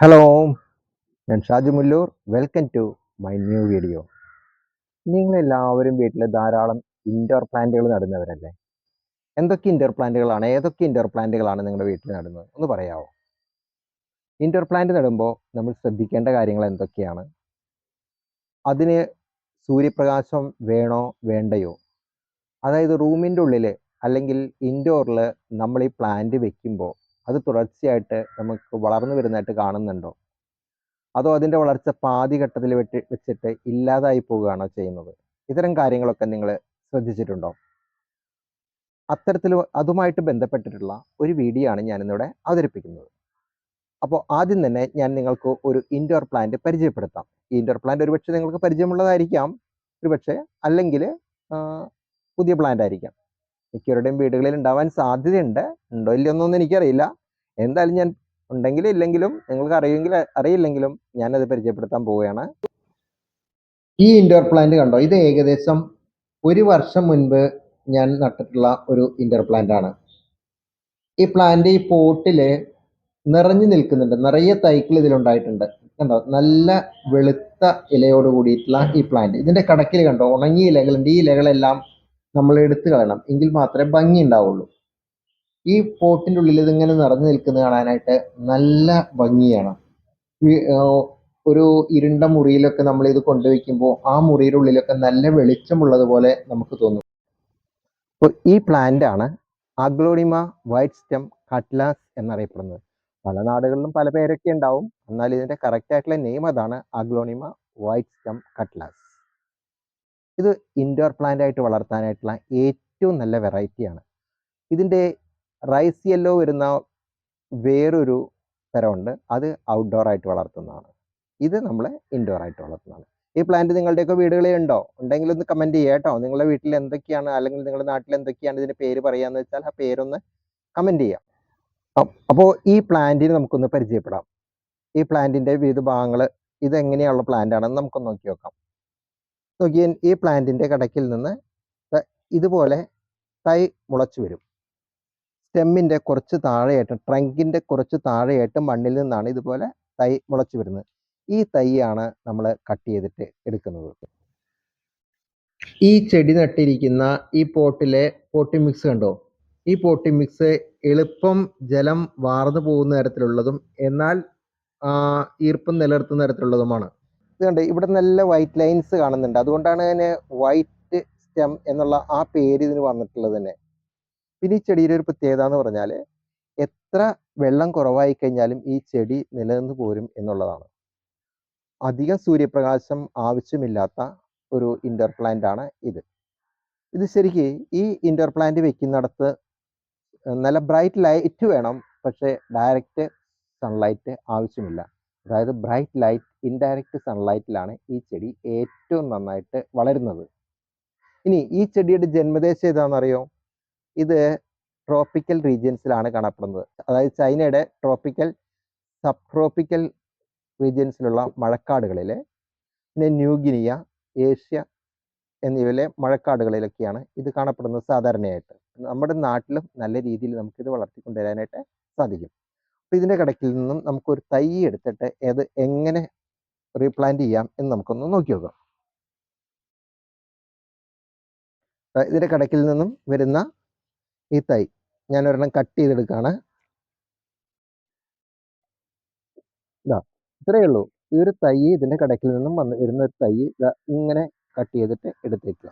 Hello ഞാൻ Shaju Mullur. Welcome to my new video നിങ്ങളെല്ലാവരും വീട്ടിൽ ധാരാളം ഇൻഡോർ പ്ലാന്റുകൾ നടുന്നവരല്ലേ? എന്തൊക്കെ ഇൻഡോർ പ്ലാന്റുകളാണ് ഏതൊക്കെ ഇൻഡോർ പ്ലാന്റുകളാണ് നിങ്ങളുടെ വീട്ടിൽ നടുന്നത്? ഒന്ന് പറയാമോ ഇൻഡോർ പ്ലാന്റ് നടുമ്പോൾ നമ്മൾ ശ്രദ്ധിക്കേണ്ട കാര്യങ്ങൾ എന്തൊക്കെയാണ്? അതിന് സൂര്യപ്രകാശം വേണോ വേണ്ടയോ? അതായത് റൂമിന്റെ ഉള്ളിൽ അല്ലെങ്കിൽ ഇൻഡോറിൽ നമ്മൾ ഈ പ്ലാന്റ് വെക്കുമ്പോൾ അത് തുടർച്ചയായിട്ട് നമുക്ക് വളർന്നു വരുന്നതായിട്ട് കാണുന്നുണ്ടോ? അതോ അതിന്റെ വളർച്ച പാതി ഘട്ടത്തിൽ വെട്ടി വെച്ചിട്ട് ഇല്ലാതായി പോവുകയാണോ ചെയ്യുന്നത്? ഇത്തരം കാര്യങ്ങളൊക്കെ നിങ്ങൾ ശ്രദ്ധിച്ചിട്ടുണ്ടോ? അത്തരത്തിൽ അതുമായിട്ട് ബന്ധപ്പെട്ടിട്ടുള്ള ഒരു വീഡിയോ ആണ് ഞാനിന്നിവിടെ അവതരിപ്പിക്കുന്നത്. അപ്പോൾ ആദ്യം തന്നെ ഞാൻ നിങ്ങൾക്ക് ഒരു ഇൻഡോർ പ്ലാന്റ് പരിചയപ്പെടുത്താം. ഈ ഇൻഡോർ പ്ലാന്റ് ഒരുപക്ഷെ നിങ്ങൾക്ക് പരിചയമുള്ളതായിരിക്കാം. ഒരുപക്ഷെ അല്ലെങ്കിൽ പുതിയ പ്ലാന്റ് ആയിരിക്കാം. മിക്കവരുടെയും വീടുകളിൽ ഉണ്ടാവാൻ സാധ്യതയുണ്ട്. ഉണ്ടോ ഇല്ലയോ എന്നൊന്നും എനിക്കറിയില്ല. എന്തായാലും ഞാൻ ഉണ്ടെങ്കിലും ഇല്ലെങ്കിലും നിങ്ങൾക്ക് അറിയുമെങ്കിൽ അറിയില്ലെങ്കിലും ഞാനത് പരിചയപ്പെടുത്താൻ പോവുകയാണ്. ഈ ഇൻഡോർ പ്ലാന്റ് കണ്ടോ? ഇത് ഏകദേശം ഒരു വർഷം മുൻപ് ഞാൻ നട്ടിട്ടുള്ള ഒരു ഇൻഡോർ പ്ലാന്റ് ആണ്. ഈ പ്ലാന്റ് ഈ പോട്ടിൽ നിറഞ്ഞു നിൽക്കുന്നുണ്ട്. നിറയെ തൈകൾ ഇതിലുണ്ടായിട്ടുണ്ട്. കണ്ടോ? നല്ല വെളുത്ത ഇലയോട് കൂടിയിട്ടുള്ള ഈ പ്ലാന്റ് ഇതിന്റെ കടക്കിൽ കണ്ടോ? ഉണങ്ങിയ ഇലകളുണ്ട്. ഈ ഇലകളെല്ലാം നമ്മൾ എടുത്തു കളയണം. എങ്കിൽ മാത്രമേ ഭംഗി ഉണ്ടാവുള്ളൂ. ഈ പോട്ടിന്റെ ഉള്ളിൽ ഇതിങ്ങനെ നിറഞ്ഞു നിൽക്കുന്നത് കാണാനായിട്ട് നല്ല ഭംഗിയാണ്. ഒരു ഇരുണ്ട മുറിയിലൊക്കെ നമ്മൾ ഇത് കൊണ്ടുവയ്ക്കുമ്പോൾ ആ മുറിയുടെ ഉള്ളിലൊക്കെ നല്ല വെളിച്ചമുള്ളതുപോലെ നമുക്ക് തോന്നും. അപ്പോൾ ഈ പ്ലാന്റ് ആണ് അഗ്ലോണിമ വൈറ്റ് സ്റ്റെം കട്ട്ലാസ് എന്നറിയപ്പെടുന്നത്. പല നാടുകളിലും പല പേരൊക്കെ ഉണ്ടാവും. എന്നാൽ ഇതിന്റെ കറക്റ്റ് ആയിട്ടുള്ള നെയിം അതാണ് അഗ്ലോണിമ വൈറ്റ് സ്റ്റെം കട്ലാസ് ഇത് ഇൻഡോർ പ്ലാന്റ് ആയിട്ട് വളർത്താനായിട്ടുള്ള ഏറ്റവും നല്ല വെറൈറ്റിയാണ് ഇതിന്റെ റൈസ് യെല്ലോ വരുന്ന വേറൊരു തരമുണ്ട്. അത് ഔട്ട്ഡോർ ആയിട്ട് വളർത്തുന്നതാണ്. ഇത് നമ്മൾ ഇൻഡോർ ആയിട്ട് വളർത്തുന്നതാണ്. ഈ പ്ലാന്റ് നിങ്ങളുടെയൊക്കെ വീടുകളിൽ ഉണ്ടോ? ഉണ്ടെങ്കിൽ ഒന്ന് കമന്റ് ചെയ്യുക കേട്ടോ. നിങ്ങളുടെ വീട്ടിൽ എന്തൊക്കെയാണ്? അല്ലെങ്കിൽ നിങ്ങളുടെ നാട്ടിൽ എന്തൊക്കെയാണ് ഇതിന്റെ പേര് പറയാമെന്ന് വെച്ചാൽ ആ പേരൊന്ന് കമന്റ് ചെയ്യാം അപ്പോൾ ഈ പ്ലാന്റിന് നമുക്കൊന്ന് പരിചയപ്പെടാം. ഈ പ്ലാന്റിന്റെ വിവിധ ഭാഗങ്ങൾ ഇതെങ്ങനെയുള്ള പ്ലാന്റ് ആണെന്ന് നമുക്കൊന്ന് നോക്കി നോക്കാം. നോക്കിയാൽ ഈ പ്ലാന്റിന്റെ കടക്കിൽ നിന്ന് ഇതുപോലെ തൈ മുളച്ചു വരും. സ്റ്റെമ്മിന്റെ കുറച്ച് താഴെയായിട്ട് ട്രങ്കിന്റെ കുറച്ച് താഴെയായിട്ട് മണ്ണിൽ നിന്നാണ് ഇതുപോലെ തൈ മുളച്ചു വരുന്നത്. ഈ തൈയാണ് നമ്മൾ കട്ട് ചെയ്തിട്ട് എടുക്കുന്നത്. ഈ ചെടി നട്ടിരിക്കുന്ന ഈ പോട്ടിലെ പോട്ടി മിക്സ് കണ്ടോ? ഈ പോട്ടി മിക്സ് എളുപ്പം ജലം വാർന്നു പോകുന്ന തരത്തിലുള്ളതും എന്നാൽ ഈർപ്പം നിലനിർത്തുന്ന തരത്തിലുള്ളതുമാണ്. ഇത് കണ്ടോ ഇവിടെ നല്ല വൈറ്റ് ലൈൻസ് കാണുന്നുണ്ട്. അതുകൊണ്ടാണ് തന്നെ വൈറ്റ് സ്റ്റെം എന്നുള്ള ആ പേര് ഇതിന് വന്നിട്ടുള്ളത് തന്നെ. പിന്നെ ഈ ചെടിയുടെ ഒരു പ്രത്യേകത എന്ന് പറഞ്ഞാൽ എത്ര വെള്ളം കുറവായി കഴിഞ്ഞാലും ഈ ചെടി നിലനിന്ന് പോരും എന്നുള്ളതാണ്. അധികം സൂര്യപ്രകാശം ആവശ്യമില്ലാത്ത ഒരു ഇൻഡോർ പ്ലാന്റ് ആണ് ഇത്. ഇത് ശരിക്ക് ഈ ഇൻഡോർ പ്ലാന്റ് വെക്കുന്നിടത്ത് നല്ല ബ്രൈറ്റ് ലൈറ്റ് വേണം. പക്ഷേ ഡയറക്റ്റ് സൺലൈറ്റ് ആവശ്യമില്ല. അതായത് ബ്രൈറ്റ് ലൈറ്റ് ഇൻഡയറക്റ്റ് സൺലൈറ്റിലാണ് ഈ ചെടി ഏറ്റവും നന്നായിട്ട് വളരുന്നത്. ഇനി ഈ ചെടിയുടെ ജന്മദേശം ഏതാണെന്നറിയോ? ഇത് ട്രോപ്പിക്കൽ റീജിയൻസിലാണ് കാണപ്പെടുന്നത്. അതായത് ചൈനയുടെ ട്രോപ്പിക്കൽ സബ് ട്രോപ്പിക്കൽ റീജിയൻസിലുള്ള മഴക്കാടുകളിൽ പിന്നെ ന്യൂഗിനിയ ഏഷ്യ എന്നിവയിലെ മഴക്കാടുകളിലൊക്കെയാണ് ഇത് കാണപ്പെടുന്നത് സാധാരണയായിട്ട്. നമ്മുടെ നാട്ടിലും നല്ല രീതിയിൽ നമുക്കിത് വളർത്തിക്കൊണ്ടുവരാനായിട്ട് സാധിക്കും. അപ്പോൾ ഇതിന്റെ കടക്കിൽ നിന്നും നമുക്കൊരു തൈ എടുത്തിട്ട് അത് എങ്ങനെ റീപ്ലാന്റ് ചെയ്യാം എന്ന് നമുക്കൊന്ന് നോക്കി നോക്കാം. ഇതിന്റെ കടക്കിൽ നിന്നും വരുന്ന ഈ തൈ ഞാൻ ഒരെണ്ണം കട്ട് ചെയ്തെടുക്കുകയാണ് ഇതാ ഇത്രയേ ഉള്ളൂ. ഈ ഒരു തൈ ഇതിന്റെ കടക്കിൽ നിന്നും വന്ന് വരുന്ന ഒരു തൈ ഇങ്ങനെ കട്ട് ചെയ്തിട്ട് എടുത്തേക്കുക.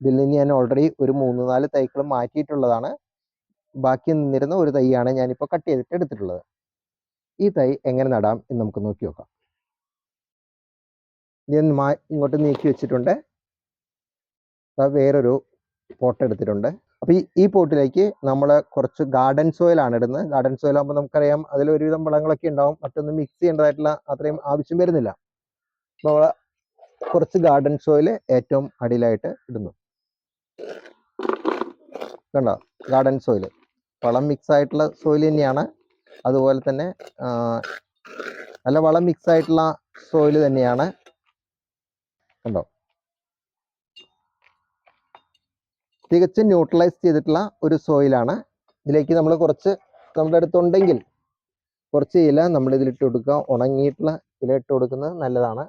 ഇതിൽ നിന്ന് ഞാൻ ഓൾറെഡി ഒരു മൂന്ന് നാല് തൈകൾ മാറ്റിയിട്ടുള്ളതാണ്. ബാക്കി നിന്നിരുന്ന ഒരു തൈയാണ് ഞാനിപ്പോൾ കട്ട് ചെയ്തിട്ട് എടുത്തിട്ടുള്ളത്. ഈ തൈ എങ്ങനെ നടാം എന്ന് നമുക്ക് നോക്കി നോക്കാം. ഞാൻ മാ ഇങ്ങോട്ട് നീക്കി വെച്ചിട്ടുണ്ട്. വേറൊരു പോട്ട് എടുത്തിട്ടുണ്ട്. അപ്പോൾ ഈ ഈ പോട്ടിലേക്ക് നമ്മൾ കുറച്ച് ഗാർഡൻ സോയിലാണ് ഇടുന്നത്. ഗാർഡൻ സോയിൽ ആകുമ്പോൾ നമുക്കറിയാം അതിൽ ഒരുവിധം വളങ്ങളൊക്കെ ഉണ്ടാവും. മറ്റൊന്നും മിക്സ് ചെയ്യേണ്ടതായിട്ടുള്ള അത്രയും ആവശ്യം വരുന്നില്ല. നമ്മൾ കുറച്ച് ഗാർഡൻ സോയിൽ ഏറ്റവും അടിയിലായിട്ട് ഇടുന്നു. കണ്ടോ? Garden soil. വളം മിക്സ് ആയിട്ടുള്ള സോയിൽ തന്നെയാണ്. അതുപോലെ തന്നെ നല്ല വളം മിക്സ് ആയിട്ടുള്ള സോയിൽ തന്നെയാണ്. കണ്ടോ? തികച്ചും ന്യൂട്രലൈസ് ചെയ്തിട്ടുള്ള ഒരു സോയിലാണ് ഇതിലേക്ക് നമ്മൾ കുറച്ച് നമ്മുടെ അടുത്തുണ്ടെങ്കിൽ കുറച്ച് ഇല നമ്മൾ ഇതിലിട്ട് കൊടുക്കുക. ഉണങ്ങിയിട്ടുള്ള ഇല ഇട്ട് കൊടുക്കുന്നത് നല്ലതാണ്.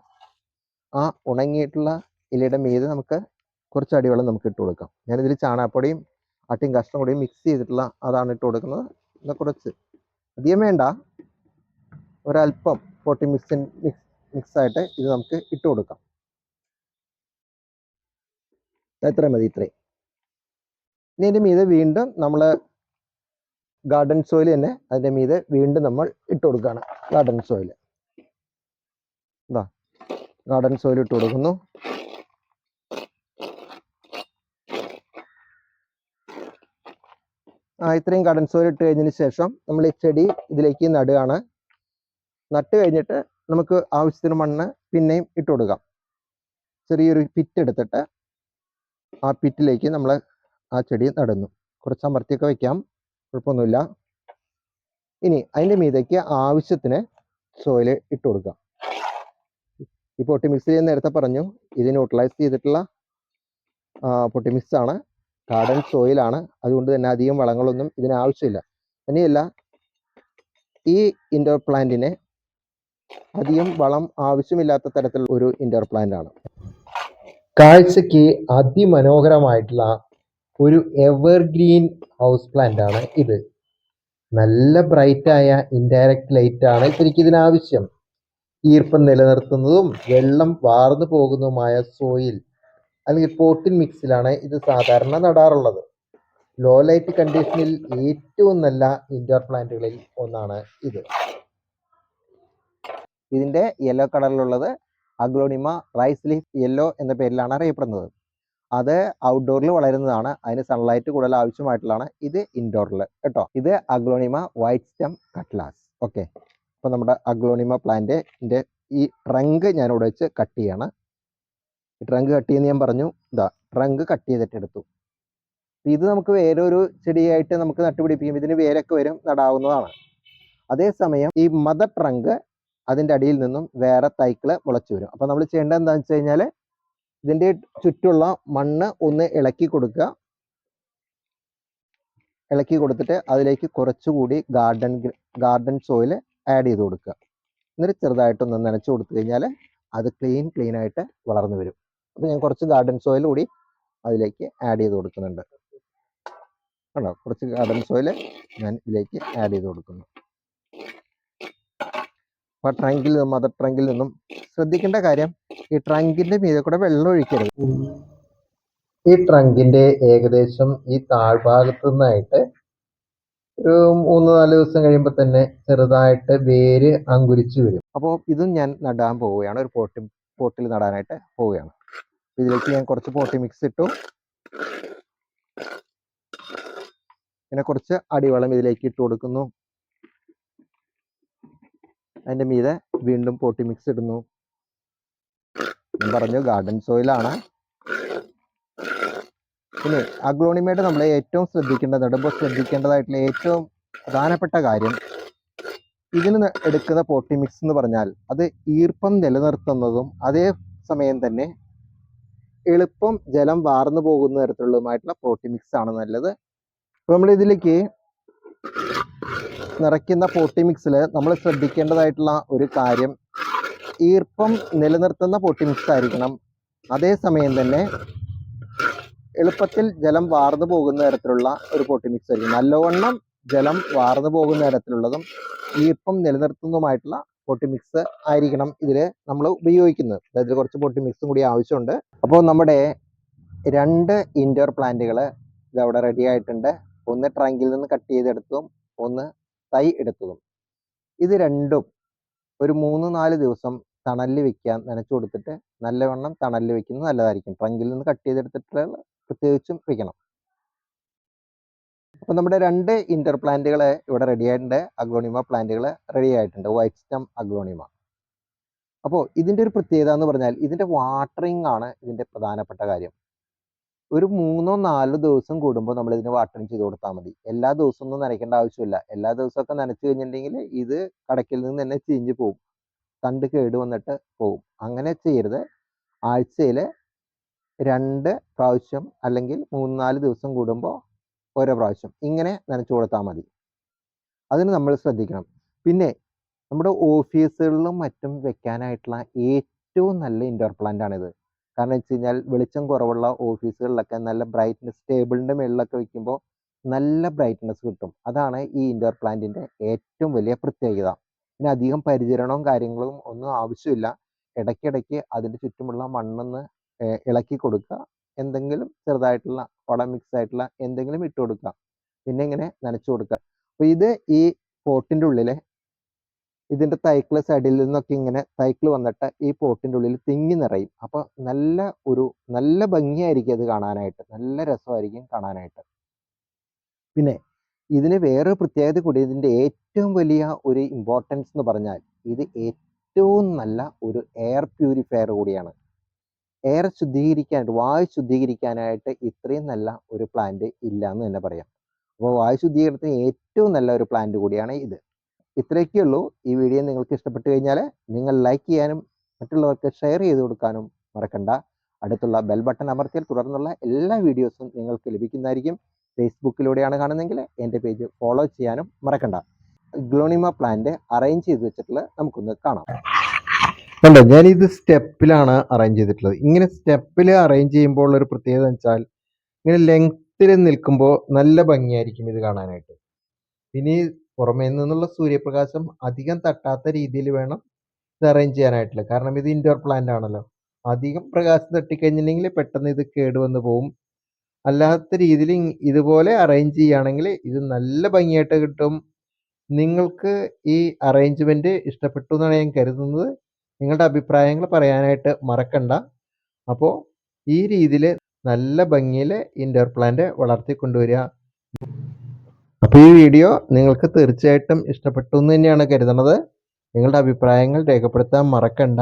ആ ഉണങ്ങിയിട്ടുള്ള ഇലയുടെ മീതെ നമുക്ക് കുറച്ച് അടിവെള്ളം നമുക്ക് ഇട്ട് കൊടുക്കാം. ഞാനിതിൽ ചാണകപ്പൊടിയും ആട്ടിൻ കഷ്ണം കൂടി മിക്സ് ചെയ്തിട്ടുള്ള അതാണ് ഇട്ട് കൊടുക്കുന്നത്. പിന്നെ കുറച്ച് അധികം വേണ്ട. ഒരല്പം പൊട്ടി മിക്സ് മിക്സ് മിക്സ് ആയിട്ട് ഇത് നമുക്ക് ഇട്ട് കൊടുക്കാം. എത്ര മതി ഇത്രയും. ഇനി ഇതിന്റെ മീതെ വീണ്ടും നമ്മൾ ഗാർഡൻ സോയിൽ തന്നെ അതിന്റെ മീതെ വീണ്ടും നമ്മൾ ഇട്ട് കൊടുക്കുകയാണ്. ഗാർഡൻ സോയിൽ എന്താ ഗാർഡൻ സോയിൽ ഇട്ട് കൊടുക്കുന്നു. ഇത്രയും ഗാർഡൻ സോയിൽ ഇട്ട് കഴിഞ്ഞതിന് ശേഷം നമ്മൾ ഈ ചെടി ഇതിലേക്ക് നടുകയാണ്. നട്ട് കഴിഞ്ഞിട്ട് നമുക്ക് ആവശ്യത്തിന് മണ്ണ് പിന്നെയും ഇട്ട് കൊടുക്കാം. ചെറിയൊരു പിറ്റ് എടുത്തിട്ട് ആ പിറ്റിലേക്ക് നമ്മൾ ആ ചെടി നടുന്നു. കുറച്ച് അമർത്തിയൊക്കെ വെക്കാം. കുഴപ്പമൊന്നുമില്ല. ഇനി അതിന്റെ മീതയ്ക്ക് ആവശ്യത്തിന് സോയിൽ ഇട്ട് കൊടുക്കാം. ഈ പൊട്ടി മിക്സ് ചെയ്യാൻ നേരത്തെ പറഞ്ഞു ഇത് ന്യൂട്രലൈസ് ചെയ്തിട്ടുള്ള പൊട്ടി ആണ് ഗാർഡൻ ആണ്. അതുകൊണ്ട് തന്നെ അധികം വളങ്ങളൊന്നും ഇതിന് ആവശ്യമില്ല. തന്നെയല്ല ഈ ഇൻഡോർ പ്ലാന്റിന് അധികം വളം ആവശ്യമില്ലാത്ത തരത്തിൽ ഒരു ഇൻഡോർ പ്ലാന്റ് ആണ്. കാഴ്ചക്ക് അതിമനോഹരമായിട്ടുള്ള ഒരു എവർഗ്രീൻ ഹൗസ് പ്ലാന്റ് ആണ് ഇത്. നല്ല ബ്രൈറ്റ് ആയ ഇൻഡയറക്റ്റ് ലൈറ്റ് ആണ് ഇതിന് ആവശ്യം ഈർപ്പം നിലനിർത്തുന്നതും വെള്ളം വാർന്നു പോകുന്നതുമായ സോയിൽ അല്ലെങ്കിൽ പോട്ടിൻ മിക്സിലാണ് ഇത് സാധാരണ നടാറുള്ളത്. ലോ ലൈറ്റ് കണ്ടീഷനിൽ ഏറ്റവും നല്ല ഇൻഡോർ പ്ലാന്റുകളിൽ ഒന്നാണ് ഇത്. ഇതിന്റെ യെല്ലോ കളറിലുള്ളത് അഗ്ലോണിമ റൈസ് ലീഫ് യെല്ലോ എന്ന പേരിലാണ് അറിയപ്പെടുന്നത്. അത് ഔട്ട്ഡോറിൽ വളരുന്നതാണ്. അതിന് സൺലൈറ്റ് കൂടുതൽ ആവശ്യമായിട്ടുള്ളതാണ്. ഇത് ഇൻഡോറിൽ കേട്ടോ. ഇത് aglaonema white stem cutlass okay അപ്പോൾ നമ്മുടെ അഗ്ലോണിമ പ്ലാന്റിന്റെ ഈ ട്രങ്ക് ഞാനിവിടെ വെച്ച് കട്ട് ചെയ്യാണ്. ട്രങ്ക് കട്ട് ചെയ്യുന്ന ഞാൻ പറഞ്ഞു. ഇതാ ട്രങ്ക് കട്ട് ചെയ്തിട്ട് എടുത്തു. ഇത് നമുക്ക് വേറൊരു ചെടിയായിട്ട് നമുക്ക് നട്ടുപിടിപ്പിക്കും. ഇതിന് വേരൊക്കെ വരും നടാവുന്നതാണ്. അതേസമയം ഈ മദർ ട്രങ്ക് അതിന്റെ അടിയിൽ നിന്നും വേറെ തൈക്കൾ മുളച്ചു വരും. അപ്പോൾ നമ്മൾ ചെയ്യേണ്ടത് എന്താണെന്ന് വെച്ച് കഴിഞ്ഞാൽ ഇതിന്റെ ചുറ്റുള്ള മണ്ണ് ഒന്ന് ഇളക്കി കൊടുക്കുക. ഇളക്കി കൊടുത്തിട്ട് അതിലേക്ക് കുറച്ചുകൂടി ഗാർഡൻ ഗാർഡൻ സോയിൽ ആഡ് ചെയ്ത് കൊടുക്കുക. എന്നിട്ട് ചെറുതായിട്ടൊന്ന് നനച്ചു കൊടുത്തു കഴിഞ്ഞാൽ അത് ക്ലീൻ ക്ലീൻ ആയിട്ട് വളർന്നു വരും. അപ്പോൾ ഞാൻ കുറച്ച് ഗാർഡൻ സോയിൽ കൂടി അതിലേക്ക് ആഡ് ചെയ്ത് കൊടുക്കുന്നുണ്ട്. കണ്ടോ? കുറച്ച് ഗാർഡൻ സോയിൽ ഞാൻ ഇതിലേക്ക് ആഡ് ചെയ്ത് കൊടുക്കുന്നു. അപ്പോൾ ട്രങ്കിൽ നിന്നും മദർ ട്രങ്കിൽ നിന്നും ശ്രദ്ധിക്കേണ്ട കാര്യം ഈ ട്രങ്കിന്റെ മീതെ കൂടെ വെള്ളം ഒഴിക്കരുത്. ഈ ട്രങ്കിന്റെ ഏകദേശം ഈ താഴ്ഭാഗത്തു നിന്നായിട്ട് ഒരു മൂന്ന് നാല് ദിവസം കഴിയുമ്പോൾ തന്നെ ചെറുതായിട്ട് വേര് അങ്കുരിച്ചു വരും. അപ്പോൾ ഇതും ഞാൻ നടാൻ പോവുകയാണ്. ഒരു പോട്ടിൽ പോട്ടിൽ നടാനായിട്ട് പോവുകയാണ്. ഇതിലേക്ക് ഞാൻ കുറച്ച് പോട്ടി മിക്സ് ഇട്ടു. പിന്നെ കുറച്ച് അടിവളം ഇതിലേക്ക് ഇട്ട് കൊടുക്കുന്നു. അതിന്റെ മീതെ വീണ്ടും പോട്ടി മിക്സ് ഇടുന്നു. ഞാൻ പറഞ്ഞു ഗാർഡൻ സോയിലാണ് പിന്നെ അഗ്ലോണിമയുടെ നമ്മൾ ഏറ്റവും ശ്രദ്ധിക്കേണ്ടത് നടുമ്പോൾ ശ്രദ്ധിക്കേണ്ടതായിട്ടുള്ള ഏറ്റവും പ്രധാനപ്പെട്ട കാര്യം ഇതിന് എടുക്കുന്ന പോട്ടി മിക്സ് എന്ന് പറഞ്ഞാൽ അത് ഈർപ്പം നിലനിർത്തുന്നതും അതേ സമയം തന്നെ എളുപ്പം ജലം വാർന്നു പോകുന്ന തരത്തിലുള്ളതുമായിട്ടുള്ള പോട്ടി മിക്സ് ആണ് നല്ലത്. അപ്പോൾ നമ്മൾ ഇതിലേക്ക് നിറയ്ക്കുന്ന പോട്ടി മിക്സിൽ നമ്മൾ ശ്രദ്ധിക്കേണ്ടതായിട്ടുള്ള ഒരു കാര്യം ഈർപ്പം നിലനിർത്തുന്ന പൊട്ടി മിക്സ് ആയിരിക്കണം അതേസമയം തന്നെ എളുപ്പത്തിൽ ജലം വാർന്നു പോകുന്ന തരത്തിലുള്ള ഒരു പൊട്ടി മിക്സ് ആയിരിക്കും നല്ലവണ്ണം ജലം വാർന്നു പോകുന്ന തരത്തിലുള്ളതും ഈർപ്പം നിലനിർത്തുന്നതുമായിട്ടുള്ള പൊട്ടി മിക്സ് ആയിരിക്കണം ഇതിൽ നമ്മൾ ഉപയോഗിക്കുന്നത്. അതായത് കുറച്ച് പൊട്ടി മിക്സും കൂടി ആവശ്യമുണ്ട്. അപ്പോൾ നമ്മുടെ രണ്ട് ഇൻഡോർ പ്ലാന്റുകൾ ഇതവിടെ റെഡി ആയിട്ടുണ്ട്. ഒന്ന് ട്രങ്കിൽ നിന്ന് കട്ട് ചെയ്തെടുത്തതും ഒന്ന് തൈ എടുത്തതും. ഇത് രണ്ടും ഒരു മൂന്ന് നാല് ദിവസം തണലിൽ വെക്കാൻ നനച്ചു കൊടുത്തിട്ട് നല്ലവണ്ണം തണലിൽ വെക്കുന്നത് നല്ലതായിരിക്കും. ട്രങ്കിൽ നിന്ന് കട്ട് ചെയ്തെടുത്തിട്ട് പ്രത്യേകിച്ചും വെക്കണം. അപ്പോൾ നമ്മുടെ രണ്ട് ഇന്റർ പ്ലാന്റുകൾ ഇവിടെ റെഡി ആയിട്ടുണ്ട്. അഗ്ലോണിമ പ്ലാന്റുകൾ റെഡി ആയിട്ടുണ്ട്. വൈറ്റ് സ്റ്റം അഗ്ലോണിമ അപ്പോൾ ഇതിന്റെ ഒരു പ്രത്യേകത എന്ന് പറഞ്ഞാൽ ഇതിന്റെ വാട്ടറിങ് ആണ് ഇതിന്റെ പ്രധാനപ്പെട്ട കാര്യം. ഒരു മൂന്നോ നാലോ ദിവസം കൂടുമ്പോൾ നമ്മൾ ഇതിന് വാട്ടറിങ് ചെയ്ത് കൊടുത്താൽ മതി. എല്ലാ ദിവസവും ഒന്നും നനയ്ക്കേണ്ട ആവശ്യമില്ല. എല്ലാ ദിവസമൊക്കെ നനച്ചു കഴിഞ്ഞിട്ടുണ്ടെങ്കിൽ ഇത് കടക്കിൽ നിന്ന് തന്നെ ചീഞ്ഞ് പോകും തണ്ട് കേട് വന്നിട്ട് പോകും അങ്ങനെ ചെയ്യരുത്. ആഴ്ചയിൽ രണ്ട് പ്രാവശ്യം അല്ലെങ്കിൽ മൂന്ന് നാല് ദിവസം കൂടുമ്പോൾ ഓരോ പ്രാവശ്യം ഇങ്ങനെ നനച്ചു കൊടുത്താൽ മതി. അതിന് നമ്മൾ ശ്രദ്ധിക്കണം. പിന്നെ നമ്മുടെ ഓഫീസുകളിലും മറ്റും വെക്കാനായിട്ടുള്ള ഏറ്റവും നല്ല ഇൻഡോർ പ്ലാന്റ് ആണിത്. കാരണം വെച്ച് കഴിഞ്ഞാൽ വെളിച്ചം കുറവുള്ള ഓഫീസുകളിലൊക്കെ നല്ല ബ്രൈറ്റ്നസ് ടേബിളിന്റെ മുകളിലൊക്കെ വെക്കുമ്പോൾ നല്ല ബ്രൈറ്റ്നസ് കിട്ടും. അതാണ് ഈ ഇൻഡോർ പ്ലാന്റിന്റെ ഏറ്റവും വലിയ പ്രത്യേകത. പിന്നെ അധികം പരിചരണവും കാര്യങ്ങളും ഒന്നും ആവശ്യമില്ല. ഇടയ്ക്കിടയ്ക്ക് അതിന്റെ ചുറ്റുമുള്ള മണ്ണൊന്ന് ഇളക്കി കൊടുക്കുക. എന്തെങ്കിലും ചെറുതായിട്ടുള്ള വളം മിക്സ് ആയിട്ടുള്ള എന്തെങ്കിലും ഇട്ട് കൊടുക്കുക. പിന്നെ ഇങ്ങനെ നനച്ചു കൊടുക്കുക. അപ്പോൾ ഇത് ഈ പോട്ടിന്റെ ഉള്ളിലെ ഇതിന്റെ തൈക്കിൾ സൈഡിൽ നിന്നൊക്കെ ഇങ്ങനെ തൈക്കിൾ വന്നിട്ട് ഈ പോട്ടിന്റെ ഉള്ളിൽ തിങ്ങി നിറയും. അപ്പോൾ നല്ല ഒരു നല്ല ഭംഗിയായിരിക്കും അത് കാണാനായിട്ട്. നല്ല രസമായിരിക്കും കാണാനായിട്ട്. പിന്നെ ഇതിന് വേറെ പ്രത്യേകത കൂടി ഇതിന്റെ ഏറ്റവും വലിയ ഒരു ഇമ്പോർട്ടൻസ് എന്ന് പറഞ്ഞാൽ ഇത് ഏറ്റവും നല്ല ഒരു എയർ പ്യൂരിഫയർ കൂടിയാണ്. എയർ ശുദ്ധീകരിക്കാനായിട്ട് വായു ശുദ്ധീകരിക്കാനായിട്ട് ഇത്രയും നല്ല ഒരു പ്ലാന്റ് ഇല്ല എന്ന് തന്നെ പറയാം. അപ്പോൾ വായു ശുദ്ധീകരണത്തിന് ഏറ്റവും നല്ല ഒരു പ്ലാന്റ് കൂടിയാണ് ഇത്. ഇത്രയൊക്കെ ഉള്ളൂ. ഈ വീഡിയോ നിങ്ങൾക്ക് ഇഷ്ടപ്പെട്ടു കഴിഞ്ഞാൽ നിങ്ങൾ ലൈക്ക് ചെയ്യാനും മറ്റുള്ളവർക്ക് ഷെയർ ചെയ്ത് കൊടുക്കാനും മറക്കണ്ട. അടുത്തുള്ള ബെൽ ബട്ടൺ അമർത്തിയാൽ തുടർന്നുള്ള എല്ലാ വീഡിയോസും നിങ്ങൾക്ക് ലഭിക്കുന്നതായിരിക്കും. ഫേസ്ബുക്കിലൂടെയാണ് കാണുന്നതെങ്കിൽ എന്റെ പേജ് ഫോളോ ചെയ്യാനും മറക്കണ്ട. ഗ്ലോണിമ പ്ലാന്റ് അറേഞ്ച് ചെയ്ത് വെച്ചിട്ടുള്ളത് നമുക്കൊന്ന് കാണാം. കണ്ടോ ഞാനിത് സ്റ്റെപ്പിലാണ് അറേഞ്ച് ചെയ്തിട്ടുള്ളത്. ഇങ്ങനെ സ്റ്റെപ്പിൽ അറേഞ്ച് ചെയ്യുമ്പോൾ ഒരു പ്രത്യേകത വെച്ചാൽ ഇങ്ങനെ ലെങ്ത്തിൽ നിൽക്കുമ്പോൾ നല്ല ഭംഗിയായിരിക്കും ഇത് കാണാനായിട്ട്. ഇനി പുറമേ നിന്നുള്ള സൂര്യപ്രകാശം അധികം തട്ടാത്ത രീതിയിൽ വേണം ഇത് അറേഞ്ച് ചെയ്യാനായിട്ടുള്ള കാരണം ഇത് ഇൻഡോർ പ്ലാന്റ് ആണല്ലോ. അധികം പ്രകാശം തട്ടിക്കഴിഞ്ഞിട്ടുണ്ടെങ്കിൽ പെട്ടെന്ന് ഇത് കേടുവന്ന് പോകും അല്ലാത്ത രീതിയിൽ ഇതുപോലെ അറേഞ്ച് ചെയ്യുകയാണെങ്കിൽ ഇത് നല്ല ഭംഗിയായിട്ട് കിട്ടും. നിങ്ങൾക്ക് ഈ അറേഞ്ച്മെന്റ് ഇഷ്ടപ്പെട്ടു എന്നാണ് ഞാൻ കരുതുന്നത്. നിങ്ങളുടെ അഭിപ്രായങ്ങൾ പറയാനായിട്ട് മറക്കണ്ട. അപ്പോൾ ഈ രീതിയിൽ നല്ല ഭംഗിയിൽ ഇൻഡോർ പ്ലാന്റ് വളർത്തിക്കൊണ്ടുവരിക. അപ്പോൾ ഈ വീഡിയോ നിങ്ങൾക്ക് തീർച്ചയായിട്ടും ഇഷ്ടപ്പെട്ടു എന്ന് തന്നെയാണ് കരുതണത്. നിങ്ങളുടെ അഭിപ്രായങ്ങൾ രേഖപ്പെടുത്താൻ മറക്കണ്ട.